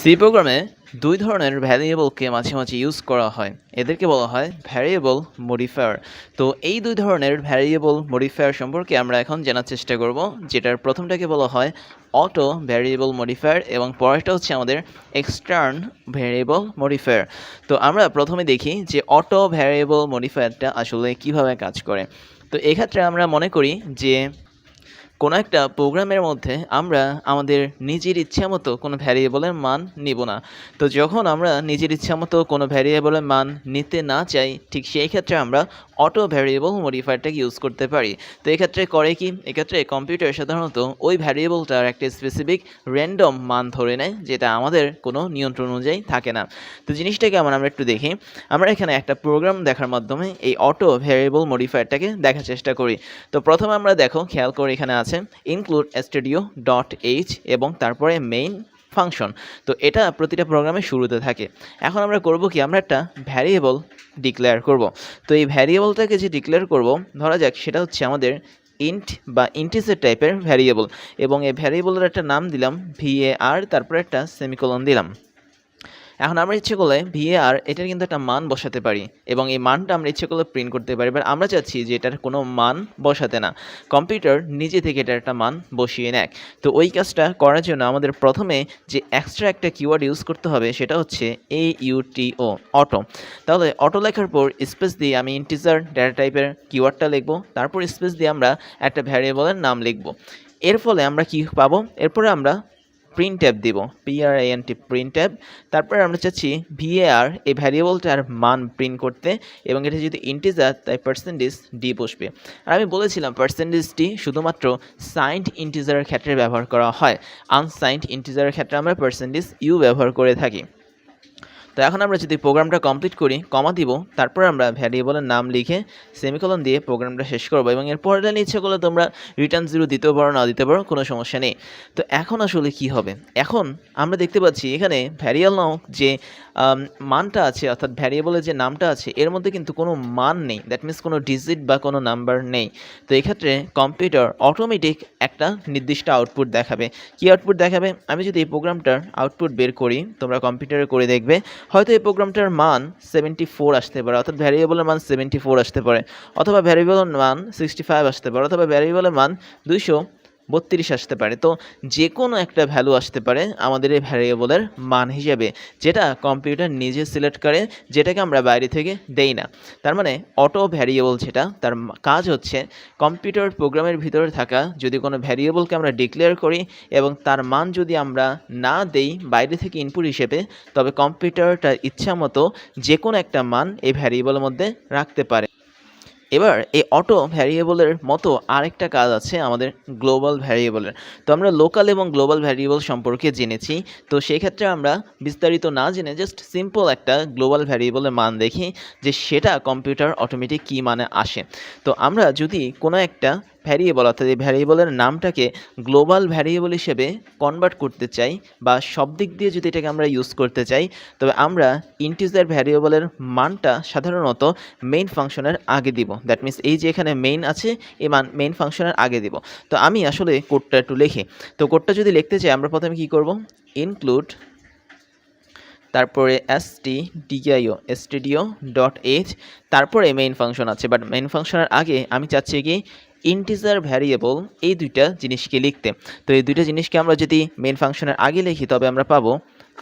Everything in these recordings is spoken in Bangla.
সি প্রোগ্রামে দুই ধরনের ভ্যারিয়েবলকে মাঝে মাঝে ইউজ করা হয়। এদেরকে বলা হয় ভ্যারিয়েবল মডিফায়ার তো এই দুই ধরনের ভ্যারিয়েবল মডিফায়ার সম্পর্কে আমরা এখন জানার চেষ্টা করব, যেটার প্রথমটাকে বলা হয় অটো ভ্যারিয়েবল মডিফায়ার এবং পরেরটা হচ্ছে আমাদের এক্সটার্ন ভ্যারিয়েবল মডিফায়ার তো আমরা প্রথমে দেখি যে অটো ভ্যারিয়েবল মডিফায়ারটা আসলে কীভাবে কাজ করে। তো এক্ষেত্রে আমরা মনে করি যে কোনো একটা প্রোগ্রামের মধ্যে আমরা আমাদের নিজের ইচ্ছা মতো কোনো ভ্যারিয়েবলের মান নিব না। তো যখন আমরা নিজের ইচ্ছা মতো কোনো ভ্যারিয়েবলের মান নিতে না চাই, ঠিক সেই ক্ষেত্রে আমরা অটো ভ্যারিয়েবল মডিফায়ারটাকে ইউজ করতে পারি। তো এক্ষেত্রে করে কি? এক্ষেত্রে কম্পিউটার সাধারণত ওই ভ্যারিয়েবলটার একটা স্পেসিফিক র্যান্ডম মান ধরে নেয়, যেটা আমাদের কোনো নিয়ন্ত্রণ অনুযায়ী থাকে না। তো জিনিসটা কেমন? আমরা একটু দেখি। আমরা এখানে একটা প্রোগ্রাম দেখার মাধ্যমে এই অটো ভ্যারিয়েবল মডিফায়ারটাকে দেখার চেষ্টা করি। তো প্রথমে আমরা দেখো, খেয়াল করে এখানে আছে ইনক্লুড স্টুডিও ডট এইচ এবং তারপরে মেইন ফাংশন তো এটা প্রতিটা প্রোগ্রামের শুরুতে থাকে। এখন আমরা করব কি, আমরা একটা ভ্যারিয়েবল ডিক্লেয়ার করব। তো এই ভ্যারিয়েবলটাকে যে ডিক্লেয়ার করব, ধরা যাক, সেটা হচ্ছে আমাদের ইন্ট বা ইন্টিসের টাইপের ভ্যারিয়েবল এবং এই ভ্যারিয়েবলের একটা নাম দিলাম ভিএআর তারপরে একটা সেমিকোলন দিলাম। এখন আমরা ইচ্ছে করলে ভিএআর এটার কিন্তু একটা মান বসাতে পারি এবং এই মানটা আমরা ইচ্ছে করলে প্রিন্ট করতে পারি। এবার আমরা চাচ্ছি যে এটার কোনো মান বসাতে না। কম্পিউটার নিজে থেকে এটার একটা মান বসিয়ে নেয়। তো ওই কাজটা করার জন্য আমাদের প্রথমে যে এক্সট্রা একটা কিওয়ার্ড ইউজ করতে হবে সেটা হচ্ছে এ ইউটিও অটো তাহলে অটো লেখার পর স্পেস দিয়ে আমি ইন্টিজার ডেটা টাইপের কিওয়ার্ডটা লিখব। তারপর স্পেস দিয়ে আমরা একটা ভ্যারিয়েবলের নাম লিখব। এর ফলে আমরা কি পাবো? এরপরে আমরা প্রিন্ট ট্যাব দিব পিআরআইএনটি প্রিন্ট ট্যাব তারপরে আমরা চাচ্ছি ভিএআর এই ভ্যারিয়েবলটার মান প্রিন্ট করতে এবং এটা যদি ইন্টিজার তাই পার্সেন্টেজ ডি বসবে। আর আমি বলেছিলাম পার্সেন্টেজটি শুধুমাত্র সাইন্ড ইন্টিজারের ক্ষেত্রে ব্যবহার করা হয়। আনসাইন্ড ইন্টিজারের ক্ষেত্রে আমরা পার্সেন্টেজ ইউ ব্যবহার করে থাকি। তো এখন আমরা যদি প্রোগ্রামটা কমপ্লিট করি, কমা দিব, তারপর আমরা ভ্যারিয়েবলের নাম লিখে সেমিকলন দিয়ে প্রোগ্রামটা শেষ করব এবং এর লাইনে ইচ্ছে করলে তোমরা রিটার্ন জিরো দিতেও পারো না দিতে পারো, কোনো সমস্যা নেই। তো এখন আসলে কি হবে? এখন আমরা দেখতে পাচ্ছি এখানে ভ্যারিয়েবল নাও যে মানটা আছে, অর্থাৎ ভ্যারিয়েবলের যে নামটা আছে, এর মধ্যে কিন্তু কোনো মান নেই। দ্যাট মিনস কোনো ডিজিট বা কোনো নাম্বার নেই। তো এক্ষেত্রে কম্পিউটার অটোমেটিক একটা নির্দিষ্ট আউটপুট দেখাবে। কি আউটপুট দেখাবে? আমি যদি এই প্রোগ্রামটার আউটপুট বের করি, তোমরা কম্পিউটারে করে দেখবে, হয়তো এই প্রোগ্রামটার মান সেভেন্টি ফোর আসতে পারে, অর্থাৎ ভ্যারিয়েবলের মান সেভেন্টি ফোর আসতে পারে, অথবা ভ্যারিয়েবলের মান সিক্সটি ফাইভ আসতে পারে, অথবা ভ্যারিয়েবলের মান দুইশো বত্রিশ আসতে পারে। তো যে কোনো একটা ভ্যালু আসতে পারে আমাদের এই ভ্যারিয়েবলের মান হিসেবে, যেটা কম্পিউটার নিজে সিলেক্ট করে, যেটাকে আমরা বাইরে থেকে দেই না। তার মানে অটো ভ্যারিয়েবল যেটা, তার কাজ হচ্ছে কম্পিউটার প্রোগ্রামের ভিতরে থাকা, যদি কোনো ভ্যারিয়েবলকে আমরা ডিক্লেয়ার করি এবং তার মান যদি আমরা না দেই বাইরে থেকে ইনপুট হিসেবে, তবে কম্পিউটারটা ইচ্ছা মতো যে কোনো একটা মান এই ভ্যারিয়েবলের মধ্যে রাখতে পারে। এবার এই অটো ভ্যারিয়েবলের মতো আরেকটা কাজ আছে আমাদের গ্লোবাল ভ্যারিয়েবলের তো আমরা লোকাল এবং গ্লোবাল ভ্যারিয়েবল সম্পর্কে জেনেছি। তো সেই ক্ষেত্রে আমরা বিস্তারিত না জেনে জাস্ট সিম্পল একটা গ্লোবাল ভ্যারিয়েবলের মান দেখি, যে সেটা কম্পিউটার অটোমেটিক কী মানে আসে। তো আমরা যদি কোনো একটা ভ্যারিয়েবল অর্থাৎ এই ভ্যারিয়েবলের নামটাকে গ্লোবাল ভ্যারিয়েবল হিসেবে কনভার্ট করতে চাই বা সব দিক দিয়ে যদি এটাকে আমরা ইউজ করতে চাই, তবে আমরা ইন্টিজার ভ্যারিয়েবলের মানটা সাধারণত মেইন ফাংশনের আগে দিব। দ্যাট মিনস এই যে এখানে মেইন আছে, এই মান মেইন ফাংশনের আগে দিব। তো আমি আসলে কোডটা একটু লিখি। তো কোডটা যদি লিখতে চাই, আমরা প্রথমে কি করব? ইনক্লুড তারপরে S T D I O stdio dot H তারপরে মেইন ফাংশন আছে। বাট মেইন ফাংশনের আগে আমি চাচ্ছি কি ইন্টিজার ভ্যারিয়েবল এই দুইটা জিনিসকে লিখতে। তো এই দুইটা জিনিসকে আমরা যদি মেইন ফাংশনের আগে লিখি, তবে আমরা পাবো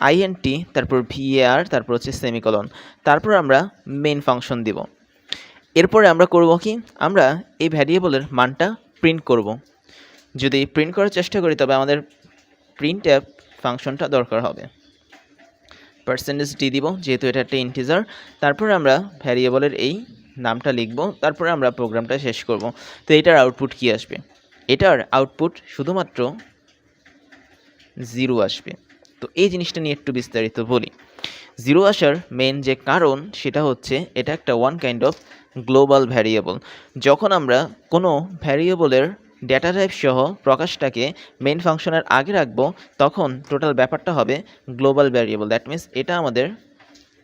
আইএনটি তারপর ভিএআর তারপর হচ্ছে সেমিকলন তারপর আমরা মেইন ফাংশন দিব। এরপরে আমরা করব কি? আমরা এই ভ্যারিয়েবলের মানটা প্রিন্ট করব। যদি প্রিন্ট করার চেষ্টা করি, তবে আমাদের প্রিন্ট অ্যাপ ফাংশনটা দরকার হবে। পার্সেন্টেজ ডি দিব, যেহেতু এটা একটা ইন্টিজার তারপর আমরা ভ্যারিয়েবলের এই নামটা লিখব, তারপরে আমরা প্রোগ্রামটা শেষ করব। তো এটার আউটপুট কি আসবে? এটার আউটপুট শুধুমাত্র জিরো আসবে। তো এই জিনিসটা নিয়ে একটু বিস্তারিত বলি। জিরো আসার মেন যে কারণ, সেটা হচ্ছে এটা একটা one kind of global variable যখন আমরা কোনো ভ্যারিয়েবলের ডেটা টাইপ সহ প্রকাশটাকে মেইন ফাংশনের আগে রাখব, তখন টোটাল ব্যাপারটা হবে গ্লোবাল ভ্যারিয়েবল দ্যাট মিন্স এটা আমাদের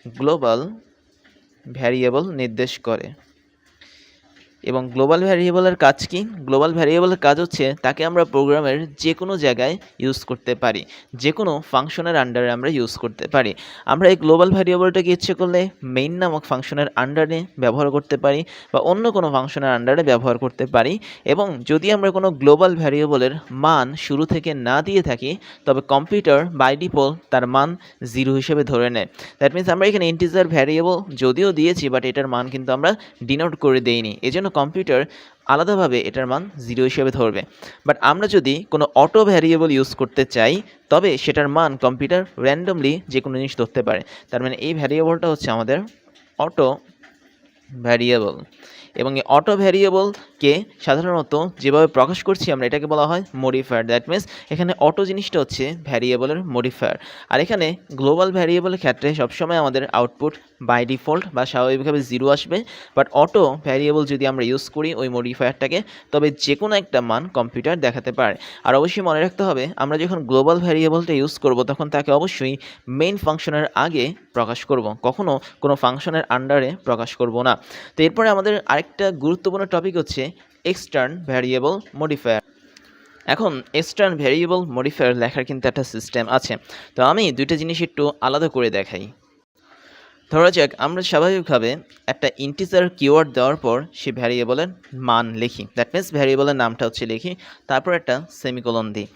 গ্লোবাল ভ্যারিয়েবল নির্দেশ করে। এবং গ্লোবাল ভ্যারিয়েবলের কাজ কি? গ্লোবাল ভ্যারিয়েবলের কাজ হচ্ছে তাকে আমরা প্রোগ্রামের যে কোনো জায়গায় ইউজ করতে পারি যে কোনো ফাংশনের আন্ডারে আমরা ইউজ করতে পারি। আমরা এই গ্লোবাল ভ্যারিয়েবলটাকে ইচ্ছে করলে মেইন নামক ফাংশনের আন্ডারে ব্যবহার করতে পারি বা অন্য কোনো ফাংশনের আন্ডারে ব্যবহার করতে পারি এবং যদি আমরা কোনো গ্লোবাল ভ্যারিয়েবলের মান শুরু থেকে না দিয়ে থাকি, তবে কম্পিউটার বাই ডিফল্ট তার মান জিরো হিসেবে ধরে নেয়। দ্যাট মিনস আমরা এখানে ইন্টিজার ভ্যারিয়েবল যদিও দিয়েছি বাট এটার মান কিন্তু আমরা ডিনোট করে দেইনি। এজন্য কম্পিউটার আলাদাভাবে এটার মান জিরো হিসেবে ধরবে। বাট আমরা যদি কোনো অটো ভ্যারিয়েবল ইউজ করতে চাই, তবে সেটার মান কম্পিউটার র্যান্ডমলি যে কোনো জিনিস ধরতে পারে। তার মানে এই ভ্যারিয়েবলটা হচ্ছে আমাদের অটো ভ্যারিয়েবল এবং এই অটো ভ্যারিয়েবলকে সাধারণত যেভাবে প্রকাশ করছি আমরা এটাকে বলা হয় মডিফায়ার দ্যাট মিনস এখানে অটো জিনিসটা হচ্ছে ভ্যারিয়েবলের মডিফায়ার আর এখানে গ্লোবাল ভ্যারিয়েবলের ক্ষেত্রে সবসময় আমাদের আউটপুট বাই ডিফল্ট বা স্বাভাবিকভাবে জিরো আসবে। বাট অটো ভ্যারিয়েবল যদি আমরা ইউজ করি ওই মডিফায়ারটাকে তবে যে কোনো একটা মান কম্পিউটার দেখাতে পারে। আর অবশ্যই মনে রাখতে হবে, আমরা যখন গ্লোবাল ভ্যারিয়েবলটা ইউজ করব, তখন তাকে অবশ্যই মেইন ফাংশনের আগে প্রকাশ করব। কখনো কোনো ফাংশনের আন্ডারে প্রকাশ করব না। তো এরপরে আমাদের আরেকটা গুরুত্বপূর্ণ টপিক হচ্ছে এক্সটার্ন ভ্যারিয়েবল মডিফায়ার এখন এক্সটার্ন ভ্যারিয়েবল মডিফায়ার লেখার কিন্তু একটা সিস্টেম আছে। তো আমি দুইটা জিনিস একটু আলাদা করে দেখাই। ধরা যাক, আমরা স্বাভাবিকভাবে একটা ইন্টিজার কিওয়ার্ড দেওয়ার পর সে ভ্যারিয়েবলের মান লিখি। দ্যাট মিনস ভ্যারিয়েবলের নামটা হচ্ছে লিখি, তারপর একটা সেমিকোলন দিই।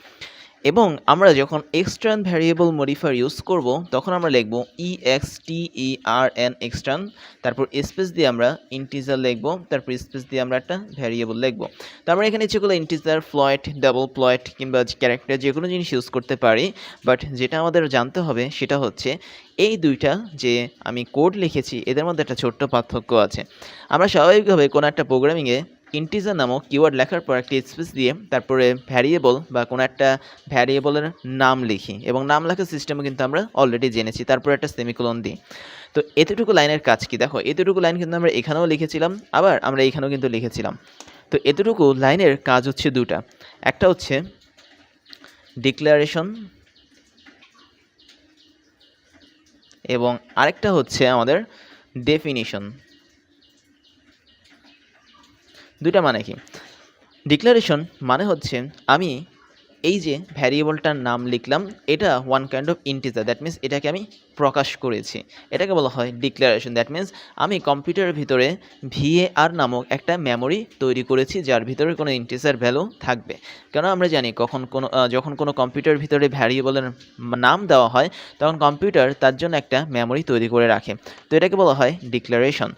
এবং আমরা যখন এক্সটার্ন ভ্যারিয়েবল মডিফায়ার ইউজ করব, তখন আমরা লিখব E X T E R N extern তারপর স্পেস দিয়ে আমরা ইন্টিজার লিখব, তারপর স্পেস দিয়ে আমরা একটা ভ্যারিয়েবল লিখব। তো আমরা এখানে ইচ্ছে করলে ইন্টিজার ফ্লয়েট ডাবল প্লয়েট কিংবা ক্যারেক্টার যে কোনো জিনিস ইউজ করতে পারি বাট যেটা আমাদের জানতে হবে সেটা হচ্ছে এই দুইটা যে আমি কোড লিখেছি, এদের মধ্যে একটা ছোট্ট পার্থক্য আছে। আমরা স্বাভাবিকভাবে কোনো একটা প্রোগ্রামিংয়ে ইন্টিজার নামক কিওয়ার্ড লেখার পর একটি স্পেস দিয়ে তারপরে ভ্যারিয়েবল বা কোনো একটা ভ্যারিয়েবলের নাম লিখি এবং নাম লেখার সিস্টেমও কিন্তু আমরা অলরেডি জেনেছি। তারপরে একটা সেমিকোলন দিই। তো এতটুকু লাইনের কাজ কি? দেখো, এতটুকু লাইন কিন্তু আমরা এখানেও লিখেছিলাম, আবার আমরা এখানেও কিন্তু লিখেছিলাম। তো এতটুকু লাইনের কাজ হচ্ছে দুটা। একটা হচ্ছে ডিক্লারেশন এবং আরেকটা হচ্ছে আমাদের ডেফিনিশন দুইটা মানে কি? ডিক্লারেশন মানে হচ্ছে আমি এই যে ভ্যারিয়েবলটার নাম লিখলাম, এটা one kind of integer that means এটাকে আমি প্রকাশ করেছি। এটাকে বলা হয় ডিক্লারেশন দ্যাট মিন্স আমি কম্পিউটারের ভিতরে ভিএআর নামক একটা মেমোরি তৈরি করেছি, যার ভিতরে কোনো ইন্টিজার ভ্যালু থাকবে। কেন আমরা জানি কখন কোনো যখন কোনো কম্পিউটারের ভিতরে ভ্যারিয়েবলের নাম দেওয়া হয়, তখন কম্পিউটার তার জন্য একটা মেমোরি তৈরি করে রাখে। তো এটাকে বলা হয় ডিক্লারেশন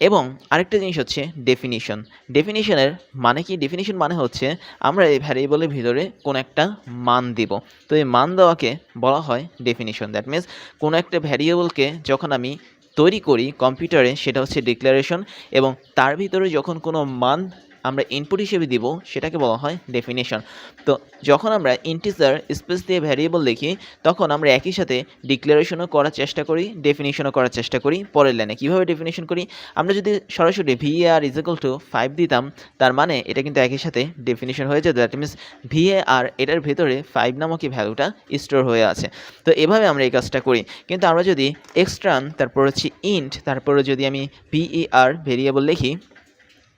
এবং আরেকটা জিনিস হচ্ছে ডেফিনিশন ডেফিনিশনের মানে কি? ডেফিনিশন মানে হচ্ছে আমরা এই ভ্যারিয়েবলের ভিতরে কোনো একটা মান দিব। তো এই মান দেওয়াকে বলা হয় ডেফিনিশন দ্যাট মিনস কোনো একটা ভ্যারিয়েবলকে যখন আমি তৈরি করি কম্পিউটারে, সেটা হচ্ছে ডিক্লারেশন এবং তার ভিতরে যখন কোনো মান আমরা ইনপুট হিসেবে দিব, সেটাকে বলা হয় ডেফিনেশন তো যখন আমরা ইন্টিজার স্পেস দিয়ে ভ্যারিয়েবল লিখি, তখন আমরা একই সাথে ডিক্লারেশনও করার চেষ্টা করি ডেফিনেশনও করার চেষ্টা করি, পরের লাইনে কীভাবে ডেফিনেশন করি? আমরা যদি সরাসরি var is equal to five দিতাম, তার মানে এটা কিন্তু একই সাথে ডেফিনেশন হয়ে যেত। দ্যাট মিনস ভি আর এটার ভেতরে ফাইভ নামক এই ভ্যালুটা স্টোর হয়ে আছে। তো এভাবে আমরা এই কাজটা করি। কিন্তু আমরা যদি এক্সট্রান তারপর হচ্ছে ইন্ট তারপরে যদি আমি ভিইআর ভেরিয়েবল লিখি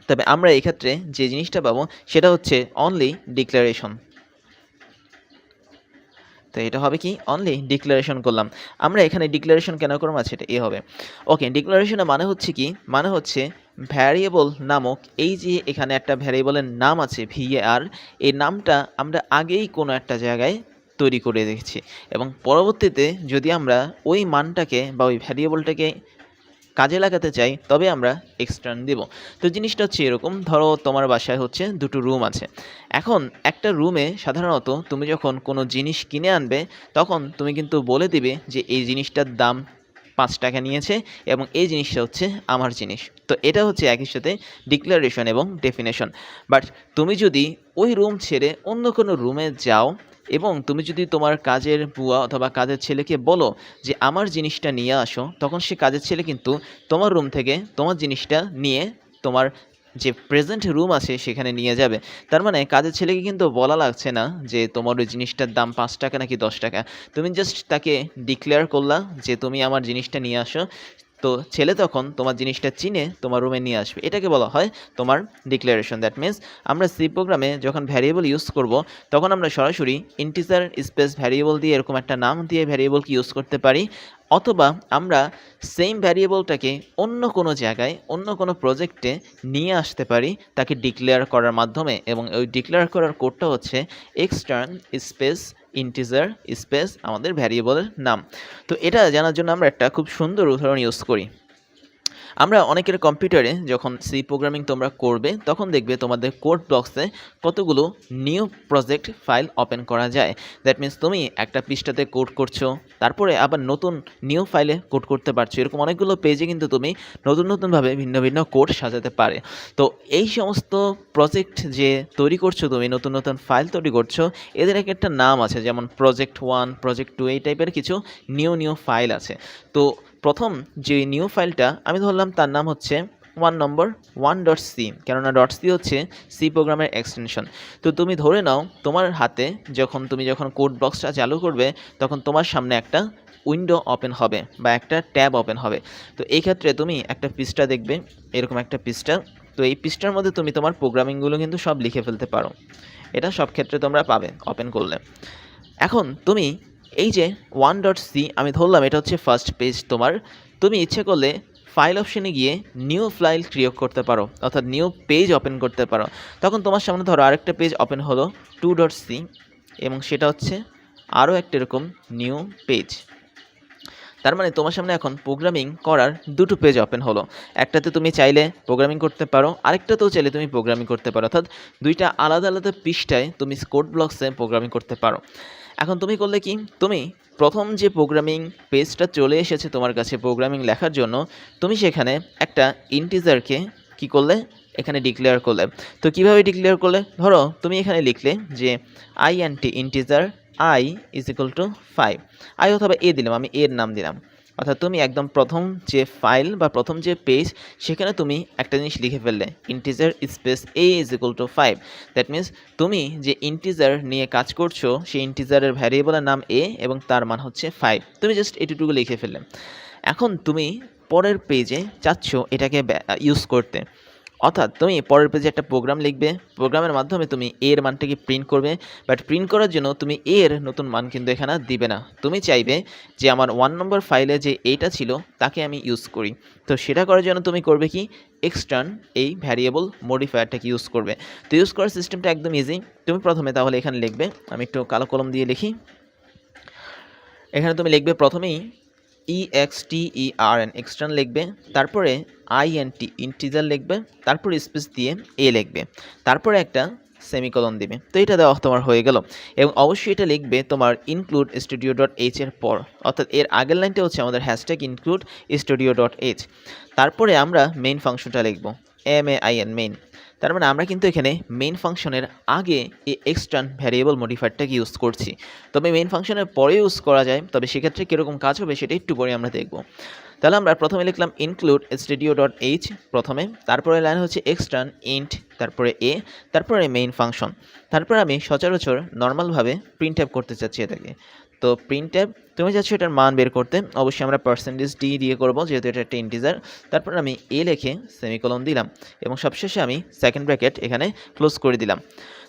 তবে আমরা এই ক্ষেত্রে যে জিনিসটা পাবো সেটা হচ্ছে অনলি ডিক্লারেশন তো এটা হবে কি? অনলি ডিক্লারেশন করলাম। আমরা এখানে ডিক্লারেশন কেন করলাম আছে এটা এ হবে। ওকে ডিক্লারেশনের মানে হচ্ছে কি? মানে হচ্ছে ভ্যারিয়েবল নামক এই যে এখানে একটা ভ্যারিয়েবলের নাম আছে ভিএআর এই নামটা আমরা আগেই কোনো একটা জায়গায় তৈরি করে রেখেছি। এবং পরবর্তীতে যদি আমরা ওই মানটাকে বা ওই ভ্যারিয়েবলটাকে কাজে লাগাতে চাই, তবে আমরা এক্সটার্ন দেব। তো জিনিসটা হচ্ছে এরকম, ধরো তোমার বাসায় হচ্ছে দুটো রুম আছে। এখন একটা রুমে সাধারণত তুমি যখন কোনো জিনিস কিনে আনবে, তখন তুমি কিন্তু বলে দিবে যে এই জিনিসটার দাম পাঁচ টাকা নিয়েছে এবং এই জিনিসটা হচ্ছে আমার জিনিস। তো এটা হচ্ছে একই সাথে ডিক্লারেশন এবং ডেফিনেশন বাট তুমি যদি ওই রুম ছেড়ে অন্য কোনো রুমে যাও এবং তুমি যদি তোমার কাজের বুয়া অথবা কাজের ছেলেকে বলো যে আমার জিনিসটা নিয়ে আসো, তখন সে কাজের ছেলে কিন্তু তোমার রুম থেকে তোমার জিনিসটা নিয়ে তোমার যে প্রেজেন্ট রুম আছে সেখানে নিয়ে যাবে। তার মানে কাজের ছেলেকে কিন্তু বলা লাগছে না যে তোমার ওই জিনিসটার দাম পাঁচ টাকা নাকি দশ টাকা। তুমি জাস্ট তাকে ডিক্লেয়ার করলা যে তুমি আমার জিনিসটা নিয়ে আসো। তো ছেলে তখন তোমার জিনিসটা চিনে তোমার রুমে নিয়ে আসবে। এটাকে বলা হয় তোমার ডিক্লারেশন দ্যাট মিন্স আমরা সি প্রোগ্রামে যখন ভ্যারিয়েবল ইউজ করব, তখন আমরা সরাসরি ইন্টিজার স্পেস ভ্যারিয়েবল দিয়ে এরকম একটা নাম দিয়ে ভ্যারিয়েবলকে ইউজ করতে পারি, অথবা আমরা সেম ভ্যারিয়েবলটাকে অন্য কোনো জায়গায়, অন্য কোনো প্রজেক্টে নিয়ে আসতে পারি, তাকে ডিক্লেয়ার করার মাধ্যমে। এবং ওই ডিক্লেয়ার করার কোডটা হচ্ছে এক্সটার্ন স্পেস ইন্টিজার স্পেস আমাদের ভ্যারিয়েবলের নাম। তো এটা জানার জন্য আমরা একটা খুব সুন্দর উদাহরণ ইউজ করি। আমরা অনেকের কম্পিউটারে যখন সি প্রোগ্রামিং তোমরা করবে, তখন দেখবে তোমাদের কোড বক্সে কতগুলো নিউ প্রজেক্ট ফাইল ওপেন করা যায়। দ্যাট মিন্স তুমি একটা পৃষ্ঠাতে কোড করছ, তারপরে আবার নতুন নিউ ফাইলে কোড করতে পারছ। এরকম অনেকগুলো পেজে কিন্তু তুমি নতুন নতুনভাবে ভিন্ন ভিন্ন কোড সাজাতে পারে। তো এই সমস্ত প্রজেক্ট যে তৈরি করছ তুমি, নতুন নতুন ফাইল তৈরি করছ, এদের এক একটা নাম আছে, যেমন প্রজেক্ট ওয়ান প্রজেক্ট টু এই টাইপের কিছু নিউ নিউ ফাইল আছে। তো প্রথম যে নিউ ফাইলটা আমি ধরলাম তার নাম হচ্ছে one number one dot C কেননা ডট সি হচ্ছে সি প্রোগ্রামের এক্সটেনশন তো তুমি ধরে নাও, তোমার হাতে যখন তুমি যখন কোড বক্সটা চালু করবে, তখন তোমার সামনে একটা উইন্ডো ওপেন হবে বা একটা ট্যাব ওপেন হবে। তো এই ক্ষেত্রে তুমি একটা পৃষ্ঠা দেখবে, এরকম একটা পৃষ্ঠা। তো এই পৃষ্ঠার মধ্যে তুমি তোমার প্রোগ্রামিংগুলো কিন্তু সব লিখে ফেলতে পারো। এটা সব ক্ষেত্রে তোমরা পাবে ওপেন করলে। এখন তুমি এই যে ওয়ান ডট সি আমি ধরলাম এটা হচ্ছে ফার্স্ট পেজ তোমার। তুমি ইচ্ছে করলে ফাইল অপশনে গিয়ে নিউ ফাইল ক্রিয়েট করতে পারো, অর্থাৎ নিউ পেজ ওপেন করতে পারো। তখন তোমার সামনে ধরো আরেকটা পেজ ওপেন হলো টু ডট সি এবং সেটা হচ্ছে আরও একটা এরকম নিউ পেজ তার মানে তোমার সামনে এখন প্রোগ্রামিং করার দুটো পেজ ওপেন হলো। একটাতে তুমি চাইলে প্রোগ্রামিং করতে পারো, আরেকটাতেও চাইলে তুমি প্রোগ্রামিং করতে পারো। অর্থাৎ দুইটা আলাদা আলাদা পৃষ্ঠায় তুমি কোড ব্লকসে প্রোগ্রামিং করতে পারো। এখন তুমি করলে কি? তুমি প্রথম যে প্রোগ্রামিং পেজটা চলে এসেছে তোমার কাছে প্রোগ্রামিং লেখার জন্য, তুমি সেখানে একটা ইন্টিজারকে কি করলে? এখানে ডিক্লেয়ার করলে। তো কীভাবে ডিক্লেয়ার করলে? ধরো তুমি এখানে লিখলে যে I N T integer i is equal to five i অথবা এ দিলাম, আমি এর নাম দিলাম। অর্থাৎ তুমি একদম প্রথম যে ফাইল বা প্রথম যে পেজ সেখানে তুমি একটা জিনিস লিখে ফেললে integer space a is equal to five that means তুমি যে ইন্টিজার নিয়ে কাজ করছ, সেই ইন্টিজারের ভ্যারিয়েবলের নাম এ এবং তার মান হচ্ছে ফাইভ তুমি জাস্ট এটুটুকু লিখে ফেললে। এখন তুমি পরের পেজে চাচ্ছ এটাকে ইউজ করতে। অর্থাৎ তুমি পরের পেজে একটা প্রোগ্রাম লিখবে। প্রোগ্রামের মাধ্যমে তুমি এর মানটাকে প্রিন্ট করবে। বাট প্রিন্ট করার জন্য তুমি এর নতুন মান কিন্তু এখানে দিবে না। তুমি চাইবে যে আমার ওয়ান নম্বর ফাইলে যে এইটা ছিল, তাকে আমি ইউজ করি। তো সেটা করার জন্য তুমি করবে কি? এক্সটার্ন এই ভ্যারিয়েবল মডিফায়ারটাকে ইউজ করবে। তো ইউজ করার সিস্টেমটা একদম ইজি তুমি প্রথমে তাহলে এখানে লিখবে। আমি একটু কালো কলম দিয়ে লিখি। এখানে তুমি লিখবে প্রথমেই E X T E R N extern লিখবে, তারপরে আই এন টি ইন্টিজার লিখবে, তারপরে স্পেস দিয়ে এ লিখবে, তারপরে একটা সেমিকলন দিবে। তো এটা দেওয়া তোমার হয়ে গেল। এবং অবশ্যই এটা লিখবে তোমার ইনক্লুড স্টুডিও ডট এইচ এর পর। অর্থাৎ এর আগের লাইনটা হচ্ছে আমাদের hashtag include studio dot H তারপরে আমরা মেইন ফাংশনটা লিখব। M A I N main তার মানে আমরা কিন্তু এখানে মেইন ফাংশনের আগে এই এক্সটার্ন ভ্যারিয়েবল মডিফায়ারটাকে ইউজ করছি। তবে মেইন ফাংশনের পরে ইউজ করা যায়, তবে সেক্ষেত্রে কীরকম কাজ হবে সেটা একটু পরে আমরা দেখব। তাহলে আমরা প্রথমে লিখলাম ইনক্লুড স্টুডিও ডট এইচ প্রথমে, তারপরে লাইন হচ্ছে এক্সটার্ন ইন্ট তারপরে এ তারপরে মেইন ফাংশন তারপরে আমি সচরাচর নর্মালভাবে প্রিন্ট অ্যাপ করতে চাচ্ছি এটাকে। তো প্রিন্ট অ্যাপ তুমি চাচ্ছ এটার মান বের করতে, অবশ্যই আমরা পার্সেন্টেজ ডি দিয়ে করব, যেহেতু এটা একটা ইন্টিজার তারপর আমি এ লিখে সেমিকলন দিলাম এবং সবশেষে আমি সেকেন্ড ব্র্যাকেট এখানে ক্লোজ করে দিলাম।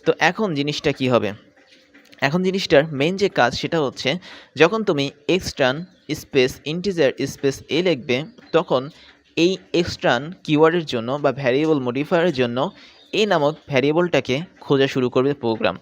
তো এখন জিনিসটা কি হবে? এখন জিনিসটার মেন যে কাজ সেটা হচ্ছে, যখন তুমি extern space integer space a লিখবে, তখন এই এক্সটার্ন কিওয়ার্ডের জন্য বা ভ্যারিয়েবল মডিফায়ারের জন্য এ নামক ভ্যারিয়েবলটাকে খোঁজা শুরু করবে প্রোগ্রাম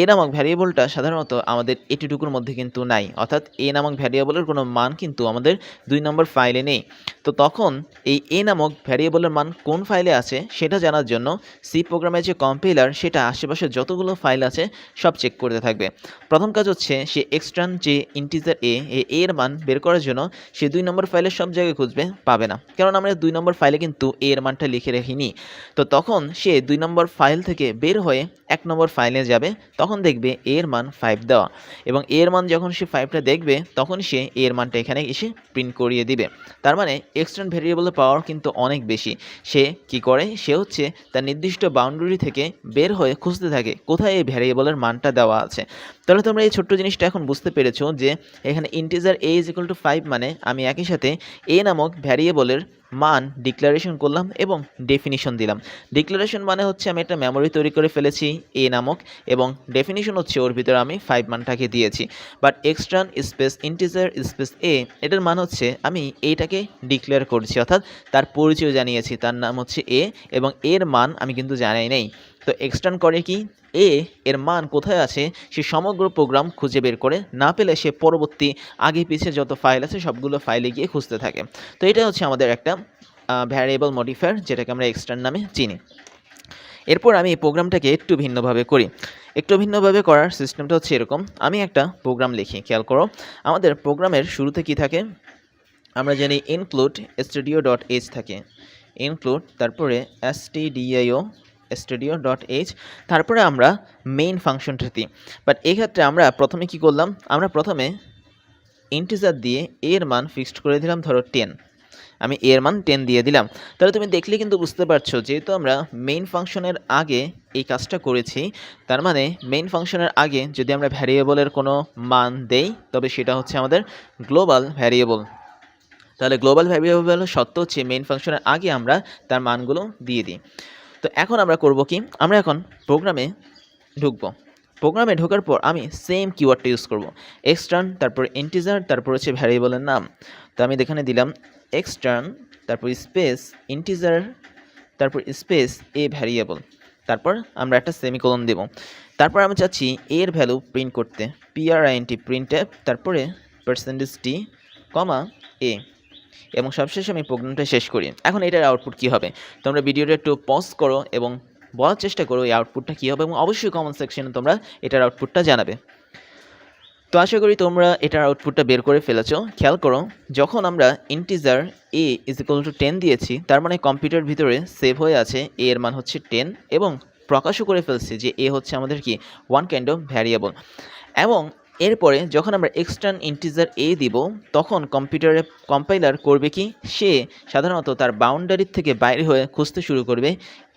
এ নামক ভ্যারিয়েবলটা সাধারণত আমাদের এটিটুকুর মধ্যে কিন্তু নাই। অর্থাৎ এ নামক ভ্যারিয়েবলের কোনো মান কিন্তু আমাদের দুই নম্বর ফাইলে নেই। তো তখন এই এ নামক ভ্যারিয়েবলের মান কোন ফাইলে আছে সেটা জানার জন্য সি প্রোগ্রামের যে কম্পিলার সেটা আশেপাশে যতগুলো ফাইল আছে সব চেক করতে থাকবে। প্রথম কাজ হচ্ছে সে এক্সটার্ন যে ইন্টিজার এ এ এর মান বের করার জন্য সে দুই নম্বর ফাইলের সব জায়গায় খুঁজবে, পাবে না। কারণ আমরা দুই নম্বর ফাইলে কিন্তু এ এর মানটা লিখে রাখিনি। তো তখন সে দুই নম্বর ফাইল থেকে বের হয়ে এক নম্বর ফাইলে যাবে, তখন দেখবে এর মান ফাইভ দেওয়া। এবং এর মান যখন সে ফাইভটা দেখবে, তখন সে এর মানটা এখানে এসে প্রিন্ট করিয়ে দিবে। তার মানে এক্সটার্ন ভেরিয়েবলের পাওয়ার কিন্তু অনেক বেশি। সে কি করে? সে হচ্ছে তার নির্দিষ্ট বাউন্ডারি থেকে বের হয়ে খুঁজতে থাকে, কোথায় এই ভ্যারিয়েবলের মানটা দেওয়া আছে। তাহলে তোমরা এই ছোট্ট জিনিসটা এখন বুঝতে পেরেছ যে, এখানে integer a is equal to five মানে আমি একই সাথে এ নামক ভ্যারিয়েবলের মান ডিক্লারেশন করলাম এবং ডেফিনিশন দিলাম। ডিক্লারেশন মানে হচ্ছে আমি একটা মেমোরি তৈরি করে ফেলেছি এ নামক, এবং ডেফিনিশন হচ্ছে ওর ভিতরে আমি ফাইভ মানটাকে দিয়েছি। But extern space integer space a এটার মান হচ্ছে আমি এইটাকে ডিক্লেয়ার করছি, অর্থাৎ তার পরিচয় জানিয়েছি। তার নাম হচ্ছে এ এবং এর মান আমি কিন্তু জানাই নেই। তো এক্সটার্ন করে কি? এ এর মান কোথায় আছে, সে সমগ্র প্রোগ্রাম খুঁজে বের করে। না পেলে সে পরবর্তী আগে পিছিয়ে যত ফাইল আছে, সবগুলো ফাইলে গিয়ে খুঁজতে থাকে। তো এটা হচ্ছে আমাদের একটা ভ্যারিয়েবল মডিফায়ার যেটাকে আমরা এক্সটার্ন নামে চিনি। এরপর আমি এই প্রোগ্রামটাকে একটু ভিন্নভাবে করি। একটু ভিন্নভাবে করার সিস্টেমটা হচ্ছে এরকম। আমি একটা প্রোগ্রাম লিখি, খেয়াল করো। আমাদের প্রোগ্রামের শুরুতে কি থাকে? আমরা জানি ইনক্লুড স্টুডিও ডট এইচ থাকে। ইনক্লুড তারপরে S T D I O studio dot H তারপরে আমরা মেইন ফাংশনটা দিই। বাট এক্ষেত্রে আমরা প্রথমে কি করলাম? আমরা প্রথমে ইন্টিজার দিয়ে এর মান ফিক্সড করে দিলাম, ধরো টেন আমি এর মান টেন দিয়ে দিলাম। তাহলে তুমি দেখলে কিন্তু বুঝতে পারছ, যেহেতু আমরা মেইন ফাংশনের আগে এই কাজটা করেছি, তার মানে মেইন ফাংশনের আগে যদি আমরা ভ্যারিয়েবলের কোনো মান দেই, তবে সেটা হচ্ছে আমাদের গ্লোবাল ভ্যারিয়েবল তাহলে গ্লোবাল ভ্যারিয়েবল সত্য হচ্ছে মেইন ফাংশনের আগে আমরা তার মানগুলো দিয়ে দিই। তো এখন আমরা করব কি? আমরা এখন প্রোগ্রামে ঢুকবো। প্রোগ্রামে ঢোকার পর আমি সেম কিওয়ার্ডটা ইউজ করব। এক্সটার্ন তারপর ইন্টিজার তারপর হচ্ছে ভ্যারিয়েবলের নাম। তো আমি এখানে দিলাম এক্সটার্ন তারপর স্পেস ইন্টিজার তারপর স্পেস এ ভ্যারিয়েবল তারপর আমরা একটা সেমিকোলন দেব। তারপর আমি চাচ্ছি এর ভ্যালু প্রিন্ট করতে। P R I N T print app তারপরে পার্সেন্টেজ টি কমা এ এবং সবশেষে আমি প্রোগ্রামটা শেষ করি। এখন এটার আউটপুট কী হবে? তোমরা ভিডিওটা একটু পজ করো এবং বলার চেষ্টা করো এই আউটপুটটা কী হবে এবং অবশ্যই কমেন্ট সেকশনে তোমরা এটার আউটপুটটা জানাবে। তো আশা করি তোমরা এটার আউটপুটটা বের করে ফেলেছো। খেয়াল করো, যখন আমরা integer a is equal to ten দিয়েছি, তার মানে কম্পিউটার ভিতরে সেভ হয়ে আছে এ এর মান হচ্ছে টেন এবং প্রকাশও করে ফেলছি যে এ হচ্ছে আমাদের কি? ওয়ান কাইন্ড অফ ভ্যারিয়েবল এবং এরপরে যখন আমরা এক্সটার্ন ইন্টিজার এ দিব, তখন কম্পিউটারে কম্পাইলার করবে কি? সে সাধারণত তার বাউন্ডারির থেকে বাইরে হয়ে খুঁজতে শুরু করবে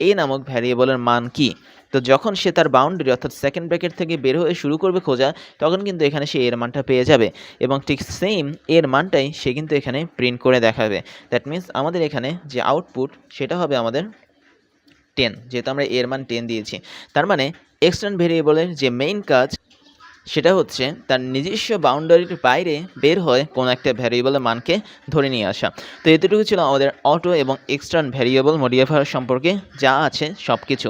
এ নামক ভ্যারিয়েবলের মান কি? তো যখন সে তার বাউন্ডারি অর্থাৎ সেকেন্ড ব্র্যাকেট থেকে বের হয়ে শুরু করবে খোঁজা, তখন কিন্তু এখানে সে এর মানটা পেয়ে যাবে এবং ঠিক সেম এর মানটাই সে কিন্তু এখানে প্রিন্ট করে দেখাবে। দ্যাট মিন্স আমাদের এখানে যে আউটপুট সেটা হবে আমাদের টেন যেহেতু আমরা এর মান টেন দিয়েছি। তার মানে এক্সটার্ন ভেরিয়েবলের যে মেইন কাজ সেটা হচ্ছে তার নিজস্ব বাউন্ডারির বাইরে বের হয়ে কোনো একটা ভ্যারিয়েবলের মানকে ধরে নিয়ে আসা। তো এতটুকু ছিল আমাদের অটো এবং এক্সটার্ন ভ্যারিয়েবল মডিফায়ার সম্পর্কে যা আছে সব কিছু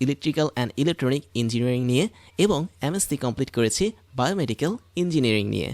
ইলেকট্রিক্যাল অ্যান্ড ইলেকট্রনিক ইঞ্জিনিয়ারিং নিয়ে এবং এমএসসি কমপ্লিট করেছি বায়োমেডিক্যাল ইঞ্জিনিয়ারিং নিয়ে।